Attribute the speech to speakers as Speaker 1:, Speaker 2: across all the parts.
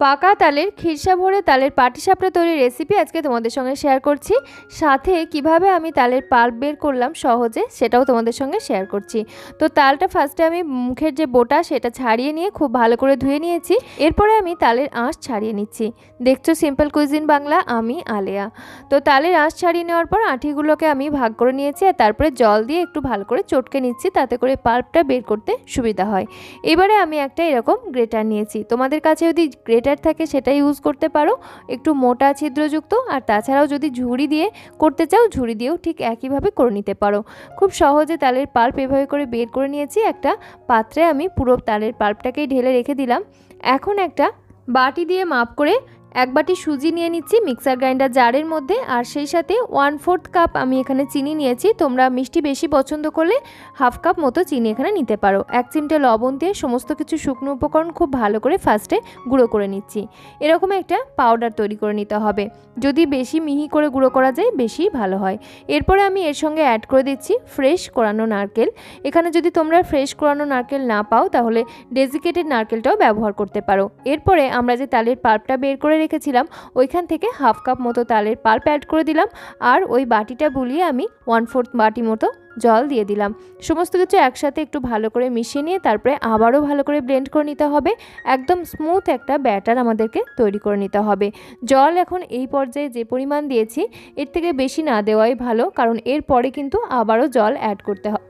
Speaker 1: পাকা তালের খিরসা ভরে তালের পাটিসাপটা তৈরির রেসিপি আজকে তোমাদের সঙ্গে শেয়ার করছি। সাথে কীভাবে আমি তালের পাল্প বের করলাম সহজে, সেটাও তোমাদের সঙ্গে শেয়ার করছি। তো তালটা ফার্স্টে আমি মুখের যে বোটা, সেটা ছাড়িয়ে নিয়ে খুব ভালো করে ধুয়ে নিয়েছি। এরপরে আমি তালের আঁশ ছাড়িয়ে নিচ্ছি। দেখছ সিম্পল কুইজিন বাংলা, আমি আলেয়া। তো তালের আঁশ ছাড়িয়ে নেওয়ার পর আঁঠিগুলোকে আমি ভাগ করে নিয়েছি আর তারপরে জল দিয়ে একটু ভালো করে চটকে নিচ্ছি, তাতে করে পাল্পটা বের করতে সুবিধা হয়। এবারে আমি একটা এরকম গ্রেটার নিয়েছি। তোমাদের কাছে যদি গ্রেটার থাকে সেটা ইউজ করতে পারো। একটু মোটা ছিদ্রযুক্ত আর তাছাড়াও যদি ঝুড়ি দিয়ে করতে চাও, ঝুড়ি দিয়েও ঠিক একইভাবে করে নিতে পারো। খুব সহজে তালের পাল্প এভাবে করে বের করে নিয়েছি। একটা পাত্রে আমি পুরো তালের পাল্পটাকেই ঢেলে রেখে দিলাম। এখন একটা বাটি দিয়ে মাপ করে এক বাটি সুজি নিয়ে নিচ্ছি, মিক্সার গ্রাইন্ডার জারের মধ্যে, আর সেই সাথে ওয়ান ফোর্থ কাপ আমি এখানে চিনি নিয়েছি। তোমরা মিষ্টি বেশি পছন্দ করলে হাফ কাপ মতো চিনি এখানে নিতে পারো। এক চিমটে লবণ দিয়ে সমস্ত কিছু শুকনো উপকরণ খুব ভালো করে ফার্স্টে গুঁড়ো করে নিচ্ছি। এরকম একটা পাউডার তৈরি করে নিতে হবে। যদি বেশি মিহি করে গুঁড়ো করা যায়, বেশি ভালো হয়। এরপরে আমি এর সঙ্গে অ্যাড করে দিচ্ছি ফ্রেশ কোরানো নারকেল। এখানে যদি তোমরা ফ্রেশ কোরানো নারকেল না পাও, তাহলে ডেজিকেটেড নারকেলটাও ব্যবহার করতে পারো। এরপরে আমরা যে তালের পাল্পটা বের করে রেখেছিলাম, ওইখান থেকে হাফ কাপ মতো তালের পাল্প অ্যাড করে দিলাম আর ওই বাটিটা বুলিয়ে আমি ওয়ান ফোর্থ বাটি মতো জল দিয়ে দিলাম। সমস্ত কিছু একসাথে একটু ভালো করে মিশিয়ে নিয়ে তারপরে আবারও ভালো করে ব্লেন্ড করে নিতে হবে। একদম স্মুথ একটা ব্যাটার আমাদেরকে তৈরি করে নিতে হবে। জল এখন এই পর্যায়ে যে পরিমাণ দিয়েছি, এর থেকে বেশি না দেওয়াই ভালো, কারণ এর পরে কিন্তু আবারও জল অ্যাড করতে হবে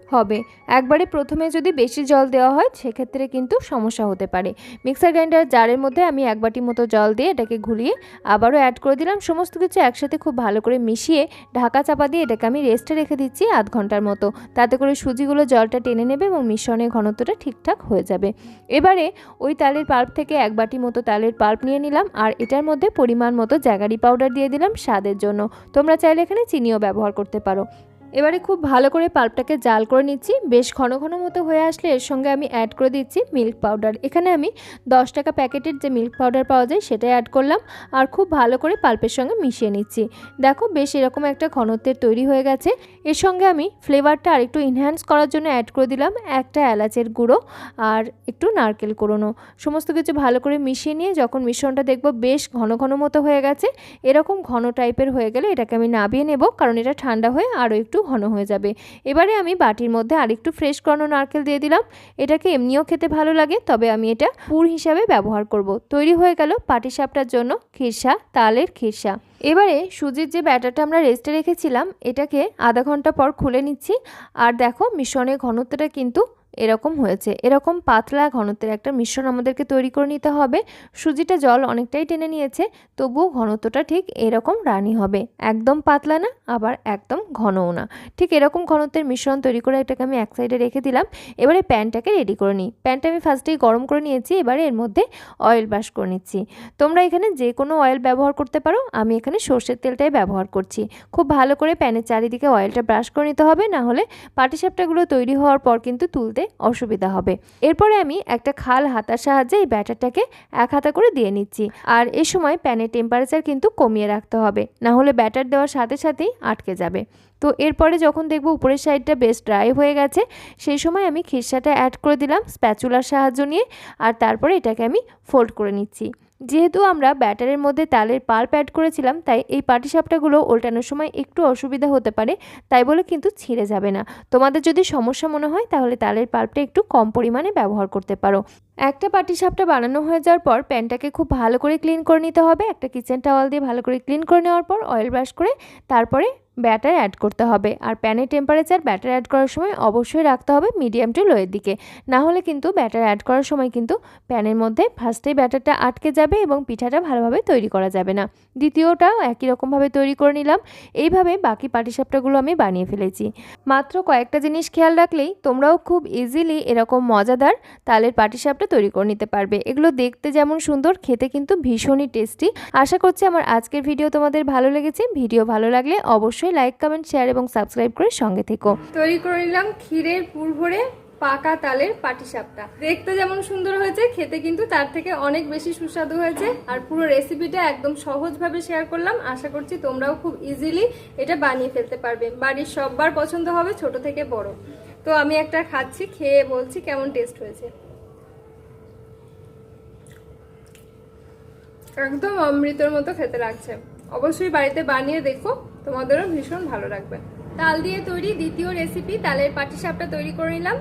Speaker 1: একবারে প্রথমে যদি বেশি জল দেওয়া হয়, সেক্ষেত্রে কিন্তু সমস্যা হতে পারে। মিক্সার গ্রাইন্ডার জারের মধ্যে আমি এক বাটি মতো জল দিয়ে এটাকে ঘুলিয়ে আবারও অ্যাড করে দিলাম। সমস্ত কিছু একসাথে খুব ভালো করে মিশিয়ে ঢাকা চাপা দিয়ে এটাকে আমি রেস্টে রেখে দিচ্ছি আধ ঘণ্টার মতো। তাতে করে সুজিগুলো জলটা টেনে নেবে এবং মিশ্রণের ঘনত্বটা ঠিকঠাক হয়ে যাবে। এবারে ওই তালের পাল্প থেকে এক বাটি মতো তালের পাল্প নিয়ে নিলাম আর এটার মধ্যে পরিমাণ মতো জ্যাগারি পাউডার দিয়ে দিলাম স্বাদের জন্য। তোমরা চাইলে এখানে চিনিও ব্যবহার করতে পারো। এবারে খুব ভালো করে পাল্পটাকে জাল করে নিচ্ছি। বেশ ঘন ঘন মতো হয়ে আসলে এর সঙ্গে আমি অ্যাড করে দিচ্ছি মিল্ক পাউডার এখানে আমি দশ টাকা প্যাকেটের যে মিল্ক পাউডার পাওয়া যায় সেটাই অ্যাড করলাম আর খুব ভালো করে পাল্পের সঙ্গে মিশিয়ে নিচ্ছি। দেখো বেশ এরকম একটা ঘনত্বের তৈরি হয়ে গেছে। এর সঙ্গে আমি ফ্লেভারটা আরেকটু ইনহ্যান্স করার জন্য অ্যাড করে দিলাম একটা এলাচের গুঁড়ো আর একটু নারকেল কোড়োনো সমস্ত কিছু ভালো করে মিশিয়ে নিয়ে যখন মিশ্রণটা দেখব বেশ ঘন ঘন মতো হয়ে গেছে। এরকম ঘন টাইপের হয়ে গেলে এটাকে আমি নাবিয়ে নেব কারণ এটা ঠান্ডা হয়ে আরও একটু ঘন হয়ে যাবে। এবারে আমি বাটির মধ্যে আরেকটু ফ্রেশ করানো নারকেল দিয়ে দিলাম। এটাকে এমনিও খেতে ভালো লাগে, তবে আমি এটা পুর হিসাবে ব্যবহার করব। তৈরি হয়ে গেল পাটি সাপটার জন্য খিরসা, তালের খিরসা। এবারে সুজির যে ব্যাটারটা আমরা রেস্টে রেখেছিলাম, এটাকে আধা ঘণ্টা পর খুলে নিচ্ছি। আর দেখো মিশ্রণের ঘনত্বটা কিন্তু এরকম হয়েছে। এরকম পাতলা ঘনত্বের একটা মিশ্রণ আমাদেরকে তৈরি করে নিতে হবে। সুজিটা জল অনেকটাই টেনে নিয়েছে, তবুও ঘনত্বটা ঠিক এরকম রানি হবে। একদম পাতলা না, আবার একদম ঘনও না। ঠিক এরকম ঘনত্বের মিশ্রণ তৈরি করে এটাকে আমি এক সাইডে রেখে দিলাম। এবারে প্যানটাকে রেডি করে নিই। প্যানটা আমি ফার্স্টেই গরম করে নিয়েছি, এবারে এর মধ্যে অয়েল ব্রাশ করে নিচ্ছি। তোমরা এখানে যে কোনো অয়েল ব্যবহার করতে পারো, আমি এখানে সর্ষের তেলটাই ব্যবহার করছি। খুব ভালো করে প্যানের চারিদিকে অয়েলটা ব্রাশ করে নিতে হবে না হলে পাটিসাপটাগুলো তৈরি হওয়ার পর কিন্তু তুলতে অসুবিধা হবে। এরপরে আমি একটা খাল হাতার সাহায্যে এই ব্যাটারটাকে এক হাতা করে দিয়ে নিচ্ছি। আর এ সময় প্যানের টেম্পারেচার কিন্তু কমিয়ে রাখতে হবে। না হলে ব্যাটার দেওয়ার সাথে সাথেই আটকে যাবে। তো এরপরে যখন দেখব উপরের সাইডটা বেশ ড্রাই হয়ে গেছে, সেই সময় আমি খিরসাটা অ্যাড করে দিলাম স্প্যাচুলার সাহায্য নিয়ে। আর তারপরে এটাকে আমি ফোল্ড করে নিচ্ছি। যেহেতু আমরা ব্যাটারের মধ্যে তালের পাল্প অ্যাড করেছিলাম, তাই এই পাটিসাপটাগুলো উল্টানোর সময় একটু অসুবিধা হতে পারে, তাই বলে কিন্তু ছিঁড়ে যাবে না। তোমাদের যদি সমস্যা মনে হয়, তাহলে তালের পাল্পটা একটু কম পরিমাণে ব্যবহার করতে পারো। একটা পাটিসাপটা বানানো হয়ে যাওয়ার পর, প্যানটাকে খুব ভালো করে ক্লিন করে নিতে হবে। একটা কিচেন টাওয়াল দিয়ে ভালো করে ক্লিন করে নেওয়ার পর অয়েল ব্রাশ করে তারপরে ব্যাটার অ্যাড করতে হবে। আর প্যানের টেম্পারেচার ব্যাটার অ্যাড করার সময় অবশ্যই রাখতে হবে মিডিয়াম টু লোয়ের দিকে। না হলে কিন্তু ব্যাটার অ্যাড করার সময় কিন্তু প্যানের মধ্যে ফার্স্টেই ব্যাটারটা আটকে যাবে এবং পিঠাটা ভালোভাবে তৈরি করা যাবে না। দ্বিতীয়টাও একই রকমভাবে তৈরি করে নিলাম। এইভাবে বাকি পাটিসাপটাগুলো আমি বানিয়ে ফেলেছি। মাত্র কয়েকটা জিনিস খেয়াল রাখলেই তোমরাও খুব ইজিলি এরকম মজাদার তালের পাটিসাপটা তৈরি করে নিতে পারবে। এগুলো দেখতে যেমন সুন্দর, খেতে কিন্তু ভীষণই টেস্টি আশা করছি আমার আজকের ভিডিও তোমাদের ভালো লেগেছে। ভিডিও ভালো লাগলে অবশ্যই অবশ্যই লাইক কমেন্ট শেয়ার এবং সাবস্ক্রাইব করে সঙ্গে থেকো।
Speaker 2: তৈরি করে নিলাম ক্ষীরের পুর ভরে পাকা তালের পাটিসাপটা। দেখতে যেমন সুন্দর হয়েছে, খেতে কিন্তু তার থেকে অনেক বেশি সুস্বাদু হয়েছে। আর পুরো রেসিপিটা একদম সহজভাবে শেয়ার করলাম। আশা করছি তোমরাও খুব ইজিলি এটা বানিয়ে ফেলতে পারবে। বাড়ির সববার পছন্দ হবে ছোট থেকে বড়। তো আমি একটা খাচ্ছি, খেয়ে বলছি কেমন টেস্ট হয়েছে। একদম অমৃতর মতো খেতে লাগছে। অবশ্যই বাড়িতে বানিয়ে দেখো। তোমাদেরও ভীষণ ভালো লাগবে। তাল দিয়ে তৈরি দ্বিতীয় রেসিপি তালের পাটিসাপটা তৈরি করে নিলাম।